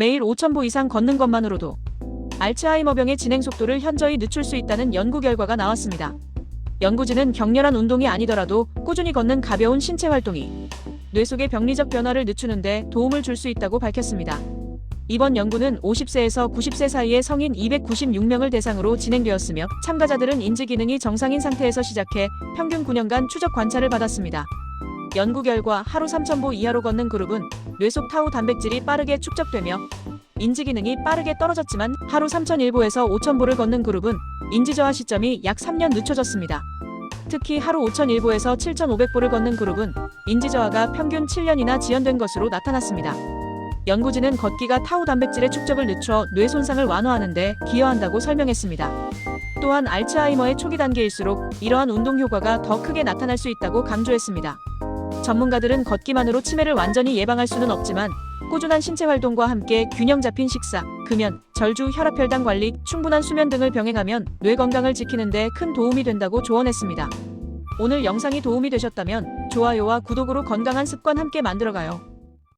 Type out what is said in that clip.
매일 5,000보 이상 걷는 것만으로도 알츠하이머병의 진행 속도를 현저히 늦출 수 있다는 연구 결과가 나왔습니다. 연구진은 격렬한 운동이 아니더라도 꾸준히 걷는 가벼운 신체 활동이 뇌 속의 병리적 변화를 늦추는데 도움을 줄 수 있다고 밝혔습니다. 이번 연구는 50세에서 90세 사이의 성인 296명을 대상으로 진행되었으며 참가자들은 인지 기능이 정상인 상태에서 시작해 평균 9년간 추적 관찰을 받았습니다. 연구 결과 하루 3,000보 이하로 걷는 그룹은 뇌속 타우 단백질이 빠르게 축적되며 인지 기능이 빠르게 떨어졌지만 하루 3,001보에서 5,000보를 걷는 그룹은 인지 저하 시점이 약 3년 늦춰졌습니다. 특히 하루 5,001보에서 7,500보를 걷는 그룹은 인지 저하가 평균 7년이나 지연된 것으로 나타났습니다. 연구진은 걷기가 타우 단백질의 축적을 늦춰 뇌 손상을 완화하는 데 기여한다고 설명했습니다. 또한 알츠하이머의 초기 단계일수록 이러한 운동 효과가 더 크게 나타날 수 있다고 강조했습니다. 전문가들은 걷기만으로 치매를 완전히 예방할 수는 없지만 꾸준한 신체 활동과 함께 균형 잡힌 식사, 금연, 절주, 혈압혈당 관리, 충분한 수면 등을 병행하면 뇌 건강을 지키는 데 큰 도움이 된다고 조언했습니다. 오늘 영상이 도움이 되셨다면 좋아요와 구독으로 건강한 습관 함께 만들어가요.